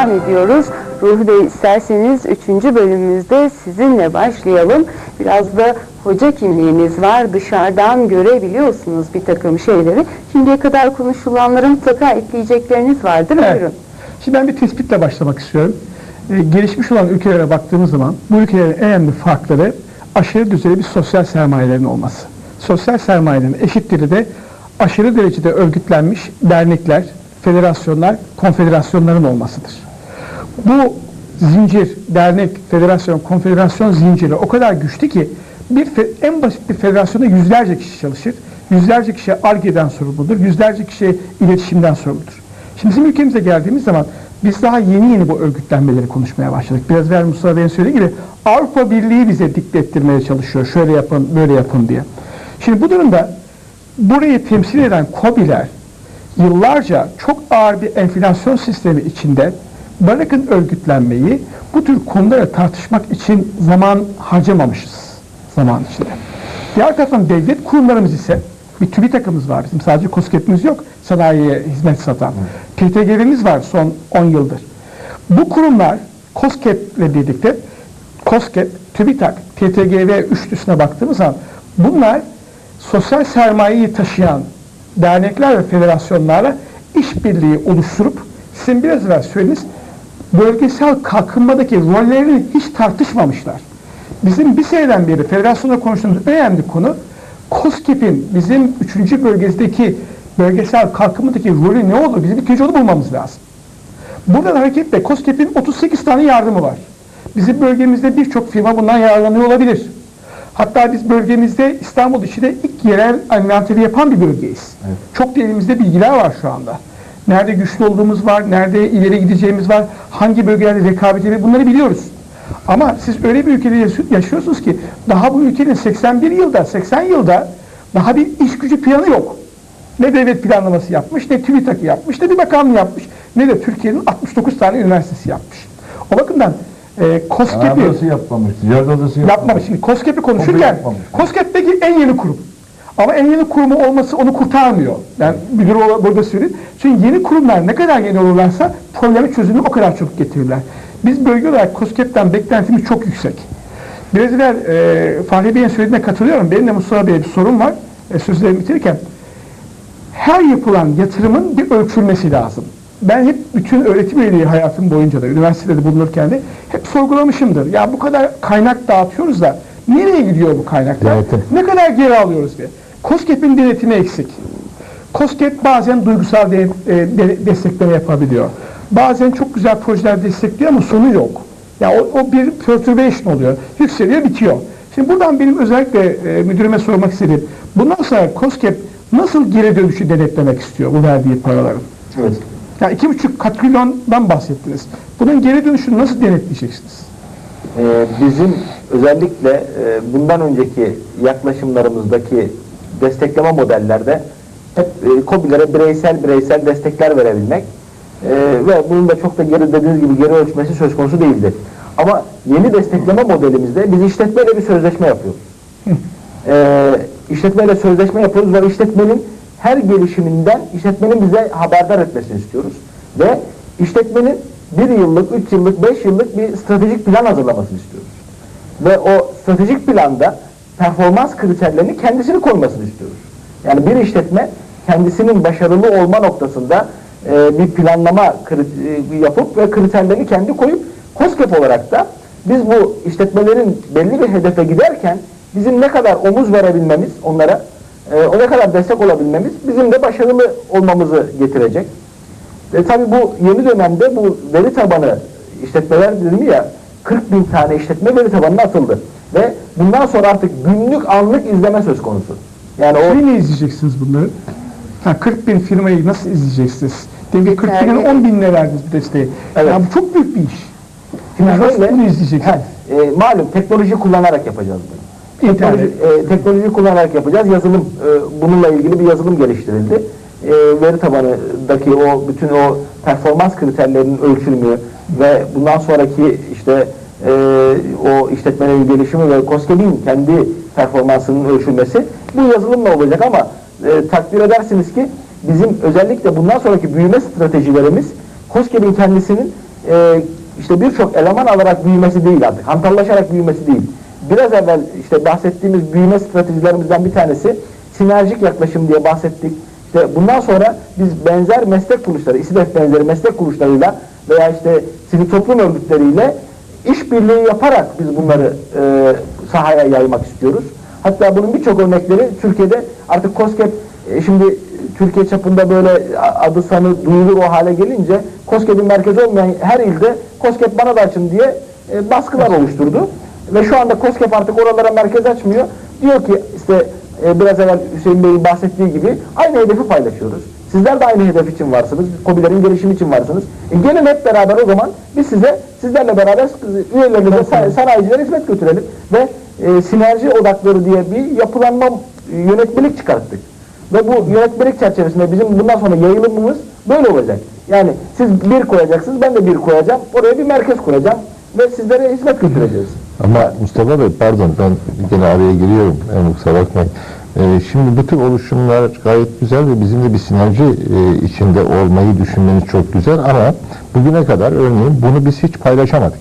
devam ediyoruz. Ruhi Bey isterseniz 3. bölümümüzde sizinle başlayalım. Biraz da hoca kimliğiniz var. Dışarıdan görebiliyorsunuz bir takım şeyleri. Şimdiye kadar konuşulanların mutlaka ekleyecekleriniz vardır. Evet. Buyurun. Şimdi ben bir tespitle başlamak istiyorum. Ee, gelişmiş olan ülkelere baktığımız zaman bu ülkelerin en önemli farkları aşırı düzeyde bir sosyal sermayelerin olması. Sosyal sermayelerin eşitleri de aşırı derecede örgütlenmiş dernekler, federasyonlar, konfederasyonların olmasıdır. Bu zincir, dernek, federasyon, konfederasyon zinciri o kadar güçlü ki bir en basit bir federasyonda yüzlerce kişi çalışır. Yüzlerce kişi ARGE'den sorumludur. Yüzlerce kişi iletişimden sorumludur. Şimdi bizim ülkemize geldiğimiz zaman biz daha yeni yeni bu örgütlenmeleri konuşmaya başladık. Biraz evvel Mustafa Bey'in söylediği gibi Avrupa Birliği bize dikte ettirmeye çalışıyor. Şöyle yapın, böyle yapın diye. Şimdi bu durumda burayı temsil eden KOBİ'ler yıllarca çok ağır bir enflasyon sistemi içinde bırakın örgütlenmeyi bu tür konuları tartışmak için zaman harcamamışız zaman içinde. Diğer taraftan devlet kurumlarımız ise bir TÜBİTAK'ımız var. Bizim sadece KOSGEB'imiz yok sanayiye hizmet satan. PTG'miz var son 10 yıldır. Bu kurumlar KOSGEB'le birlikte KOSGEB, TÜBİTAK, TTGV üçlüsüne baktığımız zaman bunlar sosyal sermayeyi taşıyan dernekler ve federasyonlarla işbirliği oluşturup sizin biraz evvel söylediğiniz bölgesel kalkınmadaki rollerini hiç tartışmamışlar. Bizim bir seneden beri federasyonda konuştuğumuz önemli konu KOSGEB'in bizim 3. bölgedeki bölgesel kalkınmadaki rolü ne olur? Bizim bir kez onu bulmamız lazım. Buradan hareketle KOSGEB'in 38 tane yardımı var. Bizim bölgemizde birçok firma bundan yararlanıyor olabilir. Hatta biz bölgemizde İstanbul içinde ilk yerel envanteri yapan bir bölgeyiz. Çok da elimizde bilgiler var şu anda. Nerede güçlü olduğumuz var, nerede ileri gideceğimiz var, hangi bölgelerde rekabet edebilir bunları biliyoruz. Ama siz öyle bir ülkede yaşı- yaşıyorsunuz ki daha bu ülkenin 81 yılda, 80 yılda daha bir iş gücü planı yok. Ne devlet planlaması yapmış, ne TÜBİTAK'ı yapmış, ne bir bakanlığı yapmış, ne de Türkiye'nin 69 tane üniversitesi yapmış. O bakımdan e, KOSGEB'i Anadolu'su yapmamış, ticaret yapmamış. yapmamış. Şimdi KOSGEB'i konuşurken. KOSGEB'deki en yeni kurum. Ama en yeni kurumu olması onu kurtarmıyor. Yani müdür burada söyleyeyim. Çünkü yeni kurumlar ne kadar yeni olurlarsa problemi çözümünü o kadar çok getirirler. Biz bölge olarak KOSGEB'den beklentimiz çok yüksek. Biraz evvel e, Fahri Bey'in söylediğine katılıyorum. Benim de Mustafa Bey'e bir sorun var. E, sözlerimi bitirirken. Her yapılan yatırımın bir ölçülmesi lazım. Ben hep bütün öğretim üyeliği hayatım boyunca da üniversitede bulunurken de hep sorgulamışımdır. Ya bu kadar kaynak dağıtıyoruz da nereye gidiyor bu kaynaklar? Denetim. Ne kadar geri alıyoruz diye. KOSGEB'in denetimi eksik. KOSGEB bazen duygusal de, e, de- destekleme yapabiliyor. Bazen çok güzel projeler destekliyor ama sonu yok. Ya o, o bir perturbation oluyor. Yükseliyor, bitiyor. Şimdi buradan benim özellikle e, müdürüme sormak istediğim, bundan sonra KOSGEB nasıl geri dönüşü denetlemek istiyor bu verdiği paraların? Evet. Yani iki buçuk katrilyondan bahsettiniz. Bunun geri dönüşünü nasıl denetleyeceksiniz? Ee, bizim özellikle e, bundan önceki yaklaşımlarımızdaki destekleme modellerde hep e, KOBİ'lere bireysel bireysel destekler verebilmek e, ve bunun da çok da geri dediğiniz gibi geri ölçmesi söz konusu değildi. Ama yeni destekleme modelimizde biz işletmeyle bir sözleşme yapıyoruz. e, işletmeyle sözleşme yapıyoruz ve işletmenin her gelişiminden işletmenin bize haberdar etmesini istiyoruz. Ve işletmenin bir yıllık, üç yıllık, beş yıllık bir stratejik plan hazırlamasını istiyoruz. Ve o stratejik planda performans kriterlerini kendisini koymasını istiyoruz. Yani bir işletme kendisinin başarılı olma noktasında e, bir planlama e, yapıp ve kriterlerini kendi koyup KOSGEB olarak da biz bu işletmelerin belli bir hedefe giderken bizim ne kadar omuz verebilmemiz onlara, e, o ne kadar destek olabilmemiz bizim de başarılı olmamızı getirecek. Ve tabii bu yeni dönemde bu veri tabanı işletmeler dedim ya 40 bin tane işletme veri tabanına atıldı. Ve bundan sonra artık günlük anlık izleme söz konusu. Yani o Neyle izleyeceksiniz bunları? Ha, 40 bin firmayı nasıl izleyeceksiniz? Demek ki 40 binin Yani- 10 binle verdiniz bu desteği. Evet. Ya bu çok büyük bir iş. Şimdi Yani nasıl bunu izleyeceksiniz? e, malum teknoloji kullanarak yapacağız bunu. Teknoloji, İnternet. e, teknoloji kullanarak yapacağız. Yazılım, e, bununla ilgili bir yazılım geliştirildi. E, veri tabanındaki o bütün o performans kriterlerinin ölçülümü ve bundan sonraki işte e, o işletmelerin gelişimi ve COSGAP'in kendi performansının ölçülmesi bu yazılımla olacak ama e, takdir edersiniz ki bizim özellikle bundan sonraki büyüme stratejilerimiz COSGAP'in kendisinin e, işte birçok eleman alarak büyümesi değil artık. Hantallaşarak büyümesi değil. Biraz evvel işte bahsettiğimiz büyüme stratejilerimizden bir tanesi sinerjik yaklaşım diye bahsettik. İşte bundan sonra biz benzer meslek kuruluşları, İSİDEF benzeri meslek kuruluşlarıyla veya işte sivil toplum örgütleriyle işbirliği yaparak biz bunları e, sahaya yaymak istiyoruz. Hatta bunun birçok örnekleri Türkiye'de artık COSGAP e, şimdi Türkiye çapında böyle adı sanı duyulur o hale gelince COSGAP'in merkezi olmayan her ilde COSGAP bana da açın diye e, baskılar oluşturdu. Ve şu anda COSGAP artık oralara merkez açmıyor. Diyor ki işte e, biraz evvel Hüseyin Bey'in bahsettiği gibi aynı hedefi paylaşıyoruz. Sizler de aynı hedef için varsınız. COBİ'lerin gelişimi için varsınız. E, gelin hep beraber o zaman biz size sizlerle beraber üyelerimize sa- sanayicilere hizmet götürelim ve e, sinerji odakları diye bir yapılanma e, yönetmelik çıkarttık. Ve bu yönetmelik çerçevesinde bizim bundan sonra yayılımımız böyle olacak. Yani siz bir koyacaksınız, ben de bir koyacağım. Oraya bir merkez kuracağım ve sizlere hizmet götüreceğiz. Ama Mustafa Bey pardon ben gene araya giriyorum. Yani kusura bakmayın. Ee, şimdi bu tür oluşumlar gayet güzel ve bizim de bir sinerji e, içinde olmayı düşünmeniz çok güzel ama bugüne kadar örneğin bunu biz hiç paylaşamadık.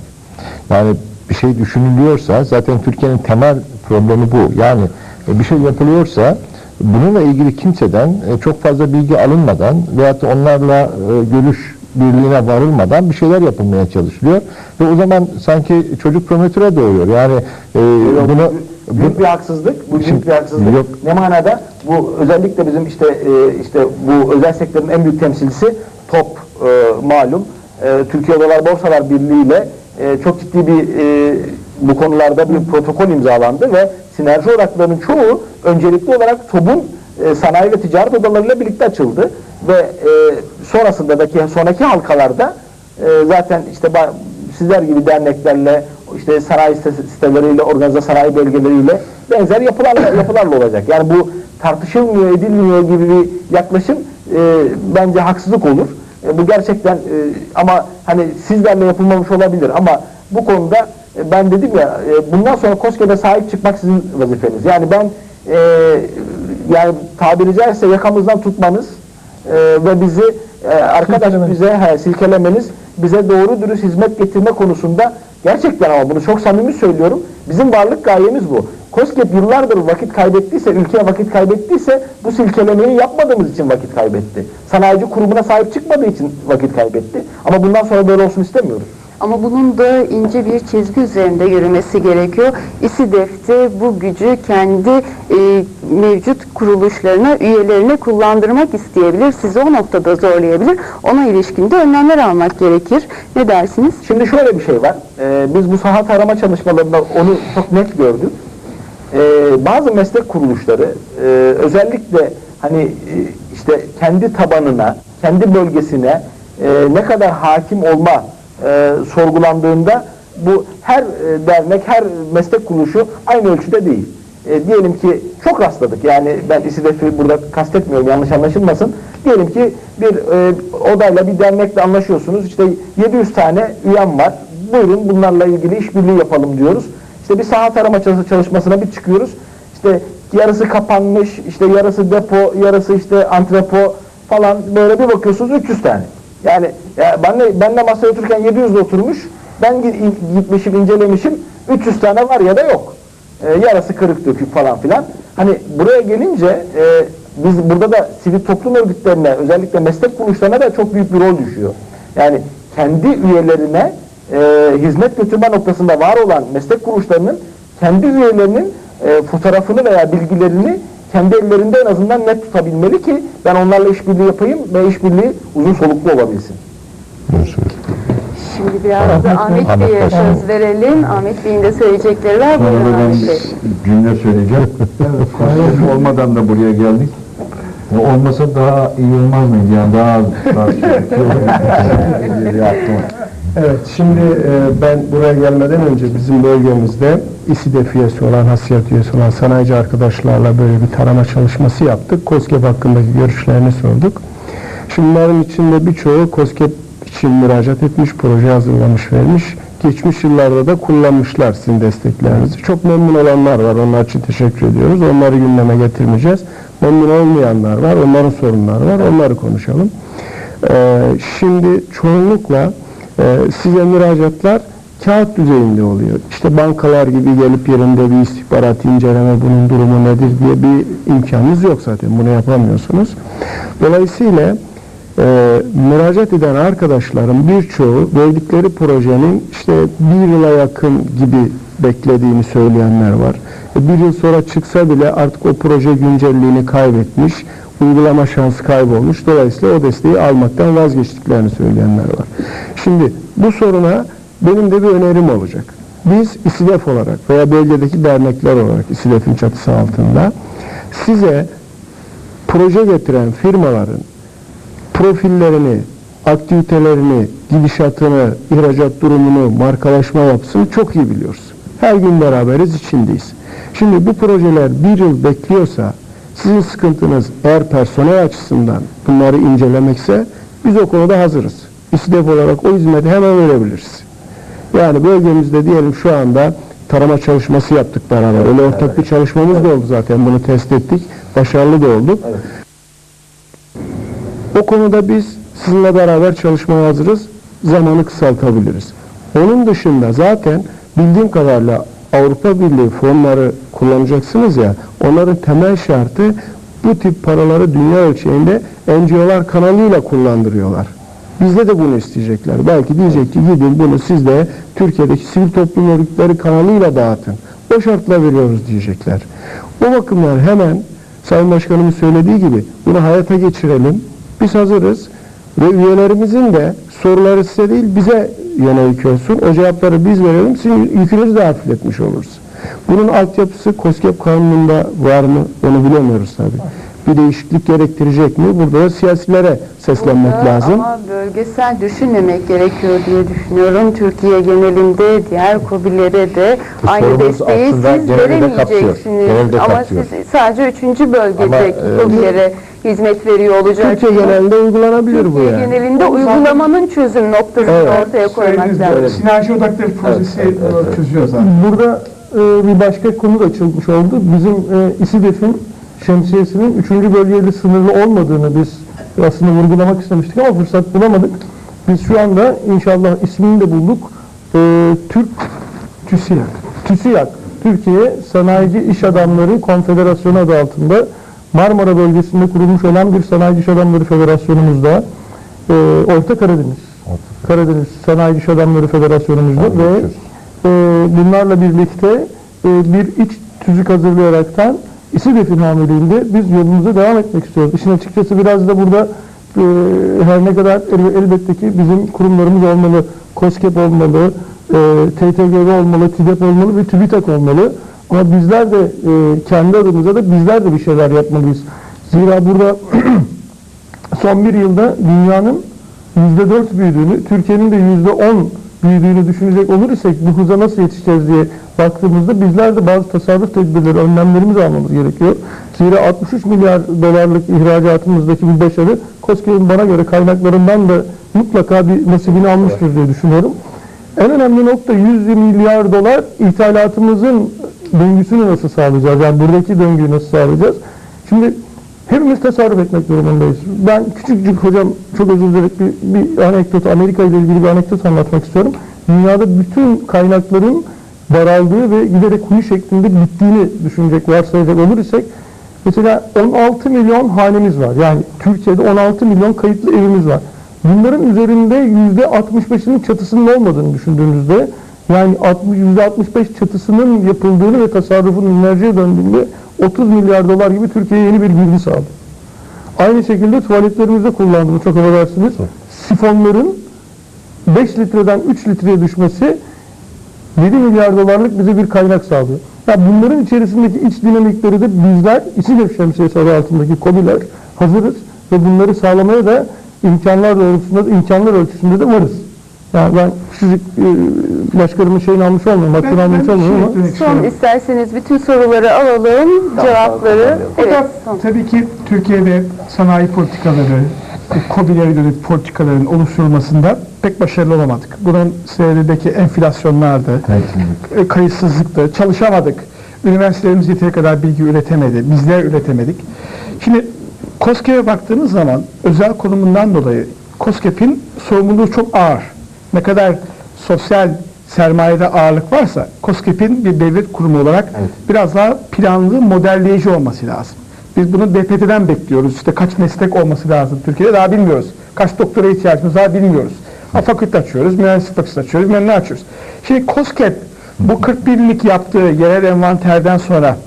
Yani bir şey düşünülüyorsa zaten Türkiye'nin temel problemi bu. Yani e, bir şey yapılıyorsa bununla ilgili kimseden e, çok fazla bilgi alınmadan veyahut da onlarla e, görüş birliğine varılmadan bir şeyler yapılmaya çalışılıyor. Ve o zaman sanki çocuk promotüre doğuyor. Yani e, Yok, bunu bu büyük bir haksızlık. Bu büyük bir haksızlık. Yok. Ne manada? Bu özellikle bizim işte e, işte bu özel sektörün en büyük temsilcisi TOP e, malum. E, Türkiye Odalar Borsalar Birliği ile e, çok ciddi bir e, bu konularda bir protokol imzalandı ve sinerji odaklarının çoğu öncelikli olarak TOB'un e, sanayi ve ticaret odalarıyla birlikte açıldı ve e, sonrasındaki sonraki halkalarda e, zaten işte sizler gibi derneklerle işte sanayi site- siteleriyle organize sanayi bölgeleriyle benzer yapılarla yapılarla olacak. Yani bu tartışılmıyor, edilmiyor gibi bir yaklaşım e, bence haksızlık olur. E, bu gerçekten e, ama hani sizlerle yapılmamış olabilir ama bu konuda e, ben dedim ya e, bundan sonra KOSGEB'e sahip çıkmak sizin vazifeniz. Yani ben e, yani tabiri caizse yakamızdan tutmanız e, ve bizi e, arkadaş bize he, silkelemeniz bize doğru dürüst hizmet getirme konusunda gerçekten ama bunu çok samimi söylüyorum. Bizim varlık gayemiz bu. COSGAP yıllardır vakit kaybettiyse, ülkeye vakit kaybettiyse bu silkelemeyi yapmadığımız için vakit kaybetti. Sanayici kurumuna sahip çıkmadığı için vakit kaybetti. Ama bundan sonra böyle olsun istemiyoruz. Ama bunun da ince bir çizgi üzerinde yürümesi gerekiyor. İSİDEF'te bu gücü kendi e, mevcut kuruluşlarına, üyelerine kullandırmak isteyebilir. Sizi o noktada zorlayabilir. Ona ilişkin de önlemler almak gerekir. Ne dersiniz? Şimdi şöyle bir şey var. Ee, biz bu saha tarama çalışmalarında onu çok net gördük. Ee, bazı meslek kuruluşları e, özellikle hani e, işte kendi tabanına, kendi bölgesine e, ne kadar hakim olma e, sorgulandığında bu her e, dernek, her meslek kuruluşu aynı ölçüde değil. E, diyelim ki çok rastladık yani ben İSİDEF'i burada kastetmiyorum yanlış anlaşılmasın. Diyelim ki bir e, odayla bir dernekle anlaşıyorsunuz işte 700 tane üyem var buyurun bunlarla ilgili işbirliği yapalım diyoruz. İşte bir saha tarama çalış- çalışmasına bir çıkıyoruz. İşte yarısı kapanmış, işte yarısı depo, yarısı işte antrepo falan böyle bir bakıyorsunuz 300 tane. Yani ya benle, benle masaya otururken 700 de oturmuş. Ben gi- gitmişim, incelemişim. 300 tane var ya da yok. Ee, yarısı kırık dökük falan filan. Hani buraya gelince e, biz burada da sivil toplum örgütlerine özellikle meslek kuruluşlarına da çok büyük bir rol düşüyor. Yani kendi üyelerine e, hizmet götürme noktasında var olan meslek kuruluşlarının kendi üyelerinin e, fotoğrafını veya bilgilerini kendi ellerinde en azından net tutabilmeli ki ben onlarla işbirliği yapayım ve işbirliği uzun soluklu olabilsin. Şimdi biraz da Ahmet Ahmet Bey'e Bey. söz verelim. Ahmet Bey'in de söyleyecekleri var. Sonra Buyurun ben Ahmet Bey. bir cümle söyleyeceğim. evet, olmadan da buraya geldik. Ya Olmasa daha iyi olmaz mıydı? Yani daha daha aklıma. Evet, şimdi e, ben buraya gelmeden önce bizim bölgemizde İSİDEF üyesi olan, hasiyet üyesi olan sanayici arkadaşlarla böyle bir tarama çalışması yaptık. KOSGEB hakkındaki görüşlerini sorduk. Şimdi bunların içinde birçoğu KOSGEB için müracaat etmiş, proje hazırlamış, vermiş. Geçmiş yıllarda da kullanmışlar sizin desteklerinizi. Çok memnun olanlar var, onlar için teşekkür ediyoruz. Onları gündeme getirmeyeceğiz. Memnun olmayanlar var, onların sorunları var, onları konuşalım. Ee, şimdi çoğunlukla size müracaatlar kağıt düzeyinde oluyor. İşte bankalar gibi gelip yerinde bir istihbarat inceleme bunun durumu nedir diye bir imkanınız yok zaten. Bunu yapamıyorsunuz. Dolayısıyla e, müracaat eden arkadaşların birçoğu verdikleri projenin işte bir yıla yakın gibi beklediğini söyleyenler var. E, bir yıl sonra çıksa bile artık o proje güncelliğini kaybetmiş, uygulama şansı kaybolmuş. Dolayısıyla o desteği almaktan vazgeçtiklerini söyleyenler var. Şimdi bu soruna benim de bir önerim olacak. Biz İSİDEF olarak veya bölgedeki dernekler olarak İSİDEF'in çatısı altında size proje getiren firmaların profillerini, aktivitelerini, gidişatını, ihracat durumunu, markalaşma yapısını çok iyi biliyoruz. Her gün beraberiz, içindeyiz. Şimdi bu projeler bir yıl bekliyorsa, sizin sıkıntınız eğer personel açısından bunları incelemekse biz o konuda hazırız. İSİDEF olarak o hizmeti hemen verebiliriz. Yani bölgemizde diyelim şu anda tarama çalışması yaptık beraber. Öyle ortak bir çalışmamız da oldu zaten. Bunu test ettik. Başarılı da olduk. O konuda biz sizinle beraber çalışmaya hazırız. Zamanı kısaltabiliriz. Onun dışında zaten bildiğim kadarıyla Avrupa Birliği fonları kullanacaksınız ya, onların temel şartı bu tip paraları dünya ölçeğinde NGO'lar kanalıyla kullandırıyorlar. Bizde de bunu isteyecekler. Belki diyecek ki gidin bunu siz de Türkiye'deki sivil toplum örgütleri kanalıyla dağıtın. O şartla veriyoruz diyecekler. O bakımdan hemen Sayın Başkanımın söylediği gibi bunu hayata geçirelim. Biz hazırız ve üyelerimizin de soruları size değil bize yönelik olsun. O cevapları biz verelim. Sizin yükünüzü de hafifletmiş oluruz. Bunun altyapısı KOSGEB kanununda var mı onu bilemiyoruz tabii. Bir değişiklik gerektirecek mi? Burada da siyasilere seslenmek Burada lazım. Ama bölgesel düşünmemek gerekiyor diye düşünüyorum. Türkiye genelinde diğer kobilere de Bu aynı sorumuz desteği aslında siz genelde kapsıyor. veremeyeceksiniz. Genelde Ama kapsıyor. siz sadece üçüncü Ama, bölgedeki e, kobilere hizmet veriyor olacaksınız. Türkiye genelinde uygulanabilir bu Türkiye yani. genelinde uygulamanın çözüm noktasını Evet. ortaya koymak Söylediğiniz lazım. sinerji odakları projesi evet, evet, evet. çözüyor zaten. Burada e, bir başka konu da açılmış oldu. Bizim e, İSİDEF'in şemsiyesinin 3. bölgeyle sınırlı olmadığını biz aslında vurgulamak istemiştik ama fırsat bulamadık. Biz şu anda inşallah ismini de bulduk. E, Türk TÜSİAD. TÜSİAD, Türkiye Sanayici İş Adamları Konfederasyonu adı altında Marmara bölgesinde kurulmuş olan bir Sanayici İş Adamları Federasyonumuzda e, Orta Karadeniz, Karadeniz Sanayici İş Adamları Federasyonumuzda Abi, ve. E, bunlarla birlikte e, bir iç tüzük hazırlayaraktan İSİDEF'in hamileliğinde biz yolumuza devam etmek istiyoruz. İşin açıkçası biraz da burada e, her ne kadar el- elbette ki bizim kurumlarımız olmalı, KOSGEB olmalı, e, TTGV olmalı, TİDEP olmalı ve TÜBİTAK olmalı. Ama bizler de e, kendi adımıza da bizler de bir şeyler yapmalıyız. Zira burada son bir yılda dünyanın yüzde dört büyüdüğünü, Türkiye'nin de yüzde on büyüdüğünü düşünecek olur isek bu hıza nasıl yetişeceğiz diye baktığımızda bizler de bazı tasarruf tedbirleri, önlemlerimizi almamız gerekiyor. Zira 63 milyar dolarlık ihracatımızdaki bir başarı KOSGEB'in bana göre kaynaklarından da mutlaka bir nasibini almıştır diye düşünüyorum. En önemli nokta 100 milyar dolar ithalatımızın döngüsünü nasıl sağlayacağız? Yani buradaki döngüyü nasıl sağlayacağız? Şimdi hepimiz tasarruf etmek durumundayız. Ben küçücük hocam çok özür dilerim bir, bir anekdot, Amerika ile ilgili bir anekdot anlatmak istiyorum. Dünyada bütün kaynakların daraldığı ve giderek kuyu şeklinde bittiğini düşünecek, varsayacak olur isek mesela 16 milyon hanemiz var. Yani Türkiye'de 16 milyon kayıtlı evimiz var. Bunların üzerinde %65'inin çatısının olmadığını düşündüğünüzde yani 60, %65 çatısının yapıldığını ve tasarrufun enerjiye döndüğünde 30 milyar dolar gibi Türkiye'ye yeni bir girdi sağladı. Aynı şekilde tuvaletlerimizde kullandığımız çok affedersiniz sifonların 5 litreden 3 litreye düşmesi 7 milyar dolarlık bize bir kaynak sağlıyor. Ya bunların içerisindeki iç dinamikleri de bizler İSİDEF şemsiyesi adı altındaki KOBİ'ler hazırız ve bunları sağlamaya da imkanlar doğrultusunda da imkanlar ölçüsünde de varız. Yani ben küçücük e, başkanımın şeyini almış olmuyorum, hakkını almış bir olmuyorum şey ama Son isterseniz bütün soruları alalım, cevapları. O Evet, da son. tabii ki Türkiye'de sanayi politikaları, COBİ'lere dönük politikaların oluşturulmasında pek başarılı olamadık. Bunun sebebindeki enflasyonlardı, e, kayıtsızlıktı, çalışamadık. Üniversitelerimiz yeteri kadar bilgi üretemedi, bizler üretemedik. Şimdi KOSGEB'e baktığınız zaman özel konumundan dolayı KOSGEB'in sorumluluğu çok ağır. Ne kadar sosyal sermayede ağırlık varsa COSGAP'in bir devlet kurumu olarak biraz daha planlı, modelleyici olması lazım. Biz bunu DPT'den bekliyoruz. İşte kaç meslek olması lazım Türkiye'de daha bilmiyoruz. Kaç doktora ihtiyacımız var bilmiyoruz. Ha, fakülte açıyoruz, mühendislik fakültesi açıyoruz, ne açıyoruz. Şimdi COSGAP bu 41'lik yaptığı yerel envanterden sonra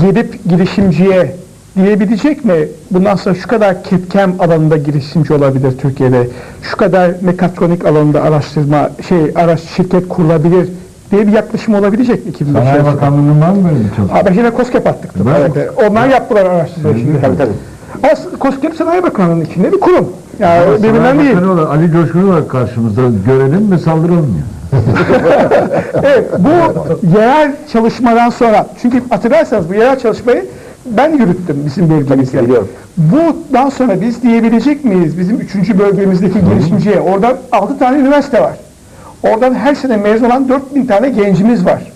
gelip girişimciye diyebilecek mi? Bundan sonra şu kadar ketkem alanında girişimci olabilir Türkiye'de. Şu kadar mekatronik alanında araştırma şey araç şirket kurulabilir diye bir yaklaşım olabilecek mi 2005 Sanayi? Bakanlığı'nın var mı böyle bir çalışma? Abi yine COSGAP attık. Evet, Onlar yaptılar araştırmayı şimdi. Tabii tabii. Aslında COSGAP Sanayi Bakanlığı'nın içinde bir kurum. Yani Ama birbirinden değil. Olarak Ali Coşkun olarak karşımızda görelim mi saldıralım mı? Evet, bu yerel çalışmadan sonra, çünkü hatırlarsanız bu yerel çalışmayı ben yürüttüm bizim bölgemizde. biliyorum. Bundan sonra biz diyebilecek miyiz bizim üçüncü bölgemizdeki girişimciye? Orada 6 tane üniversite var. Oradan her sene mezun olan 4000 tane gencimiz var.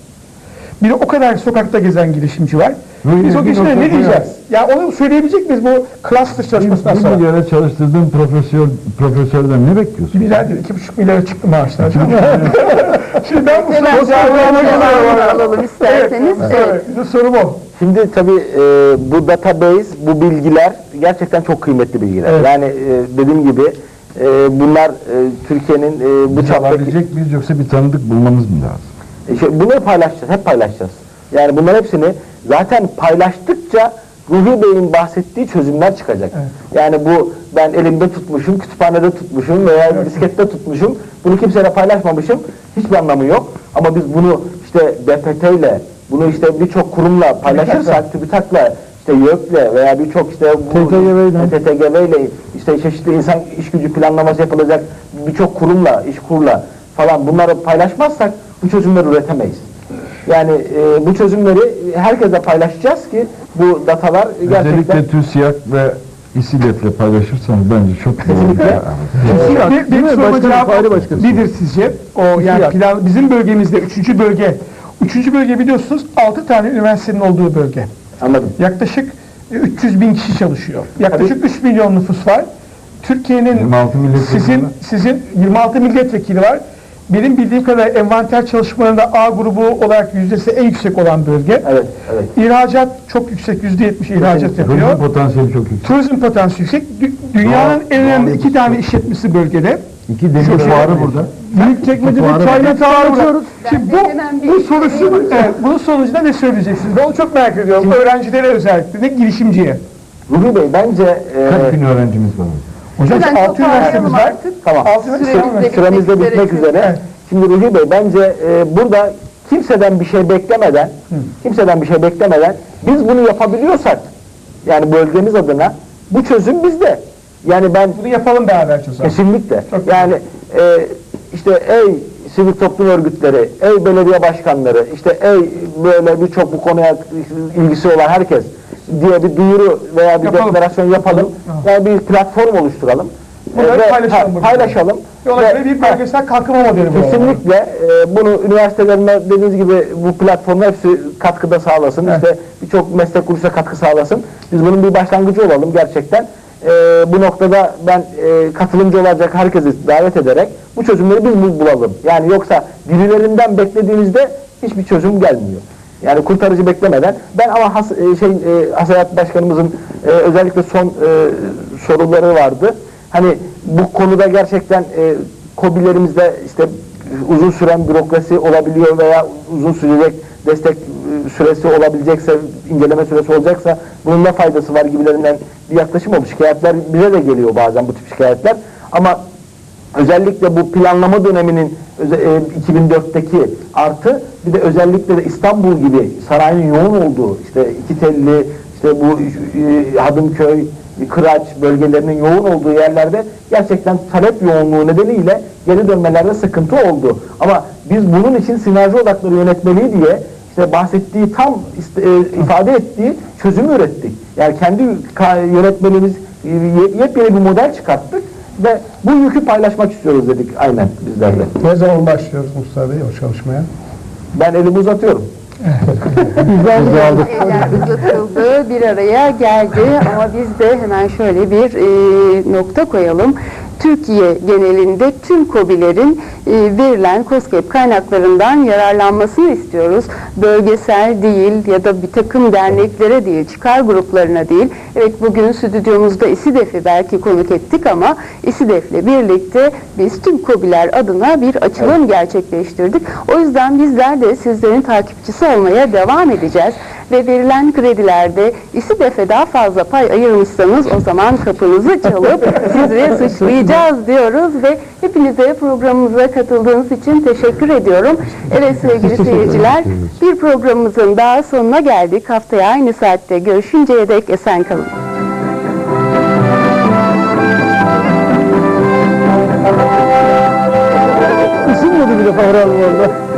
Bir de o kadar sokakta gezen girişimci var. Biz o bir girişimlere ne diyeceğiz? Ya onu söyleyebilecek miyiz bu cluster çalışmasından Bir sonra? milyara çalıştırdığın profesör, profesörden ne bekliyorsun? Milyar değil, iki buçuk milyara çıktı maaşlar. Şimdi ben bu Hemen soru cevabına cevabını alalım isterseniz. Evet, Evet. evet. Bizim soru bu. Şimdi tabii e, bu database, bu bilgiler gerçekten çok kıymetli bilgiler. Evet. Yani e, dediğim gibi e, bunlar e, Türkiye'nin e, bu çaptaki... alabilecek miyiz yoksa bir tanıdık bulmamız mı lazım? E, şey, bunları paylaşacağız, hep paylaşacağız. Yani bunların hepsini zaten paylaştıkça Ruhi Bey'in bahsettiği çözümler çıkacak. Yani bu ben elimde tutmuşum, kütüphanede tutmuşum veya diskette tutmuşum, bunu kimseyle paylaşmamışım, hiçbir anlamı yok. Ama biz bunu işte DPT ile, bunu işte birçok kurumla paylaşırsak, TÜBİTAK'la, işte YÖK'le veya birçok işte. TTGV ile işte çeşitli insan iş gücü planlaması yapılacak birçok kurumla, iş kurla falan bunları paylaşmazsak bu çözümleri üretemeyiz. Yani e, bu çözümleri herkese paylaşacağız ki bu datalar gerçekten Özellikle TÜSİAD ve İSİLET'le paylaşırsanız bence çok iyi olur. Bir, bir soruma cevap nedir sizce? O yani plan, bizim bölgemizde üçüncü bölge. Üçüncü bölge biliyorsunuz altı tane üniversitenin olduğu bölge. anladım. Yaklaşık e, 300 bin kişi çalışıyor. Yaklaşık 3 milyon nüfus var. Türkiye'nin 26 milletvekili sizin sizin 26 milletvekili var. Benim bildiğim kadar envanter çalışmalarında A grubu olarak yüzdesi en yüksek olan bölge. Evet, evet. İhracat çok yüksek, yüzde yetmiş ihracat yapıyor. Turizm potansiyeli çok yüksek. Turizm potansiyeli yüksek. Dü- Dünyanın en önemli iki tane işletmesi bölgede. İki demir fuarı burada. Büyük çekmecede çayla açıyoruz. Şimdi bu, bu şey sorusu, evet, bunun sonucunda ne söyleyeceksiniz? Ben onu çok merak ediyorum. Öğrencilere özellikle, de girişimciye. Ruhi Bey bence e, Kaç bin öğrencimiz var? Hocam Hemen altı üniversitemiz toparlayalım var. artık. tamam. Altı üniversitemiz var. Süremiz de bitmek üzere üzere. Şimdi Ruhi Bey bence e, burada kimseden bir şey beklemeden, kimseden bir şey beklemeden biz bunu yapabiliyorsak yani bölgemiz adına bu çözüm bizde. Yani ben Bunu yapalım beraber çözüm. Kesinlikle. Çok yani e, işte ey sivil toplum örgütleri, ey belediye başkanları, işte ey böyle birçok bu konuya ilgisi olan herkes diye bir duyuru veya bir Yapalım. deklarasyon yapalım. Yani bir platform oluşturalım. Bunları E, ve- paylaşalım ha, paylaşalım. Yola göre bir bölgesel kalkınma modeli bu. Kesinlikle e, bunu üniversitelerine dediğiniz gibi bu platformlar hepsi katkıda sağlasın. Evet. İşte birçok meslek kuruluşa katkı sağlasın. Biz bunun bir başlangıcı olalım gerçekten. E, bu noktada ben e, katılımcı olacak herkesi davet ederek bu çözümleri biz bul- bulalım. Yani yoksa birilerinden beklediğinizde hiçbir çözüm gelmiyor. Yani kurtarıcı beklemeden ben ama has, e, şey e, Hasayat Başkanımızın e, özellikle son e, soruları vardı. Hani bu konuda gerçekten e, KOBİ'lerimizde işte uzun süren bürokrasi olabiliyor veya uzun sürecek destek e, süresi olabilecekse, inceleme süresi olacaksa bunun ne faydası var gibilerinden bir yaklaşım olmuş. Şikayetler bize de geliyor bazen bu tip şikayetler. Ama özellikle bu planlama döneminin öze- e, 2004'teki artı bir de özellikle de İstanbul gibi sarayın yoğun olduğu işte İkitelli, işte bu e, Hadımköy, Kıraç bölgelerinin yoğun olduğu yerlerde gerçekten talep yoğunluğu nedeniyle geri dönmelerde sıkıntı oldu. Ama biz bunun için sinerji odakları yönetmeliği diye işte bahsettiği tam e, ifade ettiği çözümü ürettik. Yani kendi yönetmeliğimiz e, ye- yepyeni bir model çıkarttık ve bu yükü paylaşmak istiyoruz dedik aynen bizler de. Ne zaman başlıyoruz Mustafa Bey o çalışmaya? Ben elimi uzatıyorum. Eller uzatıldı, bir araya geldi. Ama biz de hemen şöyle bir e, nokta koyalım. Türkiye genelinde tüm KOBİ'lerin e, verilen COSGAP kaynaklarından yararlanmasını istiyoruz. Bölgesel değil ya da bir takım derneklere değil, çıkar gruplarına değil. Evet bugün stüdyomuzda İSİDEF'i belki konuk ettik ama İSİDEF'le birlikte biz tüm KOBİ'ler adına bir açılım gerçekleştirdik. O yüzden bizler de sizlerin takipçisi olmaya devam edeceğiz ve verilen kredilerde İSİDEF'e daha fazla pay ayırmışsanız o zaman kapınızı çalıp sizi suçlayacağız diyoruz ve hepinize programımıza katıldığınız için teşekkür ediyorum. Evet sevgili seyirciler bir programımızın daha sonuna geldik. Haftaya aynı saatte görüşünceye dek esen kalın. Isınmadı bile Fahri abi.